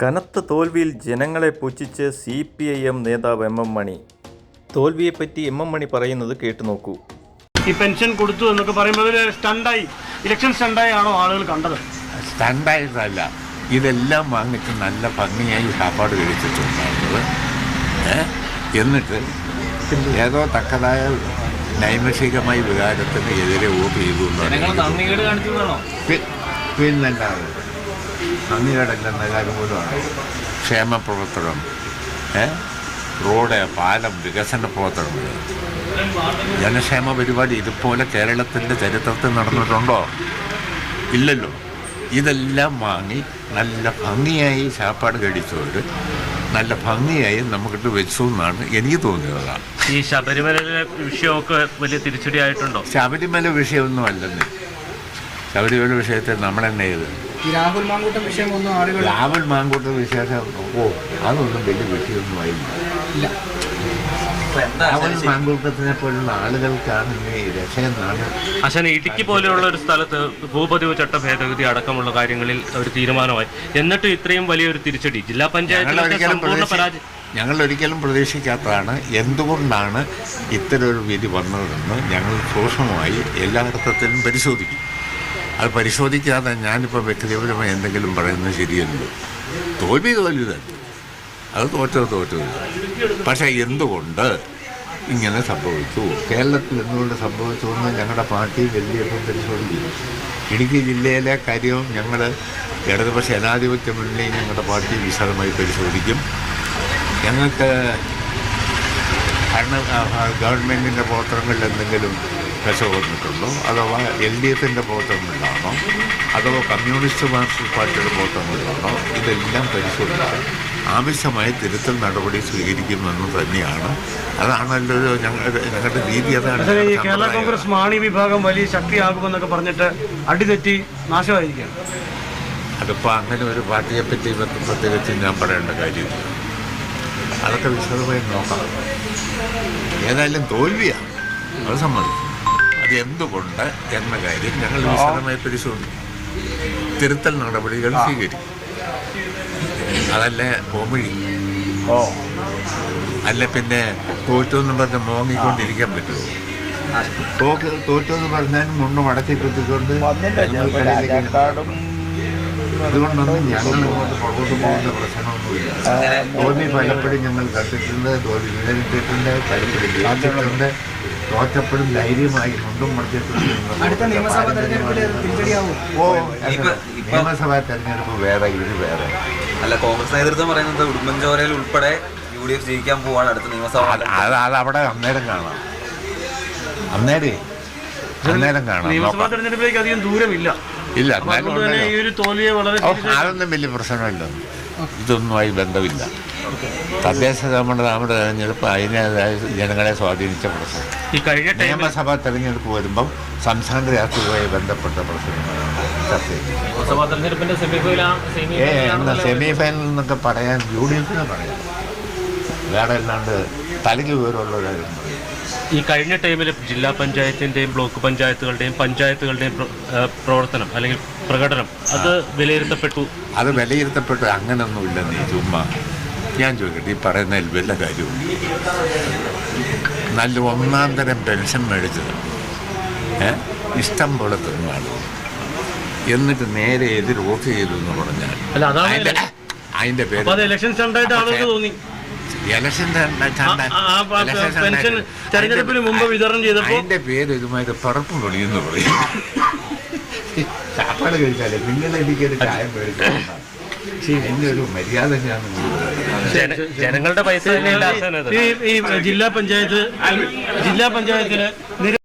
കനത്ത തോൽവിയിൽ ജനങ്ങളെ പുച്ഛിച്ച് സി പി ഐ എം നേതാവ് എം എം മണി. തോൽവിയെപ്പറ്റി എം എം മണി പറയുന്നത് കേട്ടു നോക്കൂ. ഈ പെൻഷൻ കൊടുത്തു എന്നൊക്കെ പറയുമ്പോൾ സ്റ്റണ്ടായി. ഇലക്ഷൻ സ്റ്റണ്ടായി ആണോ ആളുകൾ കണ്ടത്? സ്റ്റണ്ടായിട്ടല്ല. ഇതെല്ലാം വാങ്ങിച്ച് നല്ല ഭംഗിയായി സാപ്പാട് കഴിച്ചിട്ടുണ്ടായിരുന്നത്? എന്നിട്ട് ഏതോ തക്കതായ നൈമഷികമായ വികാരത്തിന് എതിരെ വോട്ട് ചെയ്തു എന്നാണ് നന്ദികേടല്ലെന്ന കാര്യം പോലുമാണ് ക്ഷേമ പ്രവർത്തനം? റോഡ് പാലം വികസന പ്രവർത്തനങ്ങൾ ജനക്ഷേമ പരിപാടി ഇതുപോലെ കേരളത്തിന്റെ ചരിത്രത്തിൽ നടന്നിട്ടുണ്ടോ? ഇല്ലല്ലോ. ഇതെല്ലാം വാങ്ങി നല്ല ഭംഗിയായി ചാപ്പാട് കഴിച്ചവർ നല്ല ഭംഗിയായി നമുക്കിട്ട് വെച്ചു എന്നാണ് എനിക്ക് തോന്നിയത് ഈ ശബരിമല വിഷയമൊക്കെ വലിയ തിരിച്ചടിയായിട്ടുണ്ടോ? ശബരിമല വിഷയമൊന്നും അല്ലെന്ന്. ശബരിമല വിഷയത്തെ നമ്മളെന്നെ ചെയ്ത് ഈ രാഹുൽ മാങ്കൂട്ടം വിഷയം ഒന്നും ആളുകൾ രാഹുൽ മാങ്കൂട്ട വിശേഷം ഓ അതൊന്നും വലിയ വിഷയമൊന്നും ആയില്ല. ഇല്ല. രാവൽ മാങ്കൂട്ടത്തിനെ പോലുള്ള ആളുകൾക്കാണ് ഈ രക്ഷയെന്നാണ്. അശന ഇടുക്കി പോലെയുള്ള ഒരു സ്ഥലത്ത് ഭൂപതിവ് ചട്ട ഭേദഗതി അടക്കമുള്ള കാര്യങ്ങളിൽ ഒരു തീരുമാനമായി. എന്നിട്ട് ഇത്രയും വലിയൊരു തിരിച്ചടി. ജില്ലാ പഞ്ചായത്തിന്റെ സമ്പൂർണ പരാജയം ഞങ്ങൾ ഒരിക്കലും പ്രതീക്ഷിക്കാത്തതാണ്. എന്തുകൊണ്ടാണ് ഒരു വിധി വന്നതെന്ന് ഞങ്ങൾ സൂക്ഷ്മമായി എല്ലാ അർത്ഥത്തിലും പരിശോധിക്കും. അത് പരിശോധിക്കാതെ ഞാനിപ്പോൾ വ്യക്തിപരമായി എന്തെങ്കിലും പറയുന്നത് ശരിയല്ല തോൽവി തോൽവി തന്നെ അത് തോറ്റത് തോറ്റത്. പക്ഷേ എന്തുകൊണ്ട് ഇങ്ങനെ സംഭവിച്ചു? കേരളത്തിൽ എന്തുകൊണ്ട് സംഭവിച്ചു എന്ന് ഞങ്ങളുടെ പാർട്ടി വലിയ പരിശോധിക്കും ഇടുക്കി ജില്ലയിലെ കാര്യവും ഞങ്ങൾ ഇടതുപക്ഷ ജനാധിപത്യ മുന്നണി ഞങ്ങളുടെ പാർട്ടി വിശദമായി പരിശോധിക്കും. ഞങ്ങൾക്ക് ഭരണ ഗവൺമെന്റിന്റെ പ്രവർത്തനങ്ങളിൽ എന്തെങ്കിലും പെശ വന്നിട്ടുള്ളൂ അഥവാ എൽ ഡി എഫിന്റെ പ്രവർത്തനങ്ങളിലാണോ അഥവാ കമ്മ്യൂണിസ്റ്റ് പാർട്ടിയുടെ പ്രവർത്തനങ്ങളിലാണോ ഇതെല്ലാം പരിശോധിച്ച് ആവശ്യമായ തിരുത്തൽ നടപടി സ്വീകരിക്കുമെന്ന് തന്നെയാണ്. അതാണല്ലോ ഞങ്ങളുടെ രീതി. അതാണ് ഈ കേരള കോൺഗ്രസ് മാണി വിഭാഗം വലിയ ശക്തിയാകുമെന്നൊക്കെ പറഞ്ഞിട്ട് അടിതെറ്റി നാശമായിരിക്കുകയാണ്. അതിപ്പോൾ അങ്ങനെ ഒരു പാർട്ടിയെ പറ്റി പ്രത്യേകിച്ച് ഞാൻ പറയേണ്ട കാര്യമില്ല. അതൊക്കെ വിശദമായി നോക്കാം. ഏതായാലും തോൽവിയാണ്. അത് സമ്മതിക്കും. അത് എന്തുകൊണ്ട് എന്ന കാര്യം ഞങ്ങൾ വിശദമായി പരിശോധിക്കും. തിരുത്തൽ നടപടികൾ സ്വീകരിക്കും. അതല്ലേ പോംവഴി ഓ. അല്ല പിന്നെ തോറ്റു എന്ന് പറഞ്ഞ് മോങ്ങിക്കൊണ്ടിരിക്കാൻ പറ്റുമോ? തോക്ക് തോറ്റു എന്ന് പറഞ്ഞാൽ മുണ്ട് മടക്കി കുത്തിക്കൊണ്ട് അതുകൊണ്ടൊന്നും ഞങ്ങൾ ഇങ്ങോട്ട് പുറകോട്ട് പോകുന്ന പ്രശ്നമൊന്നുമില്ല. തോൽവി പലപ്പോഴും ഞങ്ങൾ കണ്ടിട്ടുണ്ട് തോൽവി നേരിട്ടിട്ടുണ്ട് പലപ്പോഴും ജയിച്ചിട്ടുണ്ട് തോറ്റപ്പോഴും ധൈര്യമായി മുണ്ടും നിയമസഭാ ഓ തെരഞ്ഞെടുപ്പ് വേറെ ഇത് വേറെ. അല്ല കോൺഗ്രസ് നേതൃത്വം പറയുന്നത് ഉടുമ്പൻചോരയിൽ ഉൾപ്പെടെ യു ഡി എഫ് ജയിക്കാൻ പോവാണ് അടുത്ത നിയമസഭ അത് അവിടെ അന്നേരം കാണാം. അന്നേരം അന്നേരം കാണാം. നിയമസഭാ. തെരഞ്ഞെടുപ്പിലേക്ക് അധികം ദൂരമില്ല. ഇല്ല അതൊന്നും വലിയ പ്രശ്നമില്ല. ഇതൊന്നുമായി ബന്ധമില്ല. തദ്ദേശ നമ്മുടെ നമ്മുടെ തെരഞ്ഞെടുപ്പ് അതിനേതായ ജനങ്ങളെ സ്വാധീനിച്ച പ്രശ്നം. ഈ കഴിഞ്ഞ നിയമസഭാ തെരഞ്ഞെടുപ്പ് വരുമ്പം സംസ്ഥാന രാഷ്ട്രീയവുമായി ബന്ധപ്പെട്ട പ്രശ്നങ്ങളാണ് ചർച്ച ചെയ്യുന്നത് നിയമസഭാ തെരഞ്ഞെടുപ്പിന്റെ ഏ എന്നാ സെമി ഫൈനൽ എന്നൊക്കെ പറയാൻ യു ഡി എഫിനെ പറയാം. വേറെ അല്ലാണ്ട് തലയ്ക്ക് വിവരമുള്ള കാര്യം ഈ കഴിഞ്ഞ ടൈമിൽ ജില്ലാ പഞ്ചായത്തിന്റെയും ബ്ലോക്ക് പഞ്ചായത്തുകളുടെയും പഞ്ചായത്തുകളുടെയും പ്രവർത്തനം അല്ലെങ്കിൽ പ്രകടനം അത് വിലയിരുത്തപ്പെട്ടു. അത് വിലയിരുത്തപ്പെട്ടു. അങ്ങനെയൊന്നുമില്ല നീ ചുമ്മാ. ഞാൻ ചോദിക്കട്ടെ ഈ പറയുന്നതിൽ വല്ല കാര്യവും നല്ല ഒന്നാം തരം പെൻഷൻ മേടിച്ചത്. ഇഷ്ടം പോലെ തന്നെയാണ് എന്നിട്ട് നേരെ എതിർ വോട്ട് ചെയ്തു എന്ന് പറഞ്ഞാൽ അതിന്റെ പേര് ഇലക്ഷൻ തോന്നി. ഇലക്ഷൻ തെരഞ്ഞെടുപ്പിന് മുമ്പ് വിതരണം ചെയ്തപ്പോൾ അതിന്റെ പേര് ഇതുമായിട്ട് പറപ്പ് പൊളിയെന്ന് പറയും. ചാപ്പാട് കഴിച്ചാലേ നിങ്ങൾ എനിക്കൊരു ചായം പേടിച്ചു ഒരു മര്യാദ ജനങ്ങളുടെ പൈസ ഈ ജില്ലാ പഞ്ചായത്ത് ജില്ലാ പഞ്ചായത്തിൽ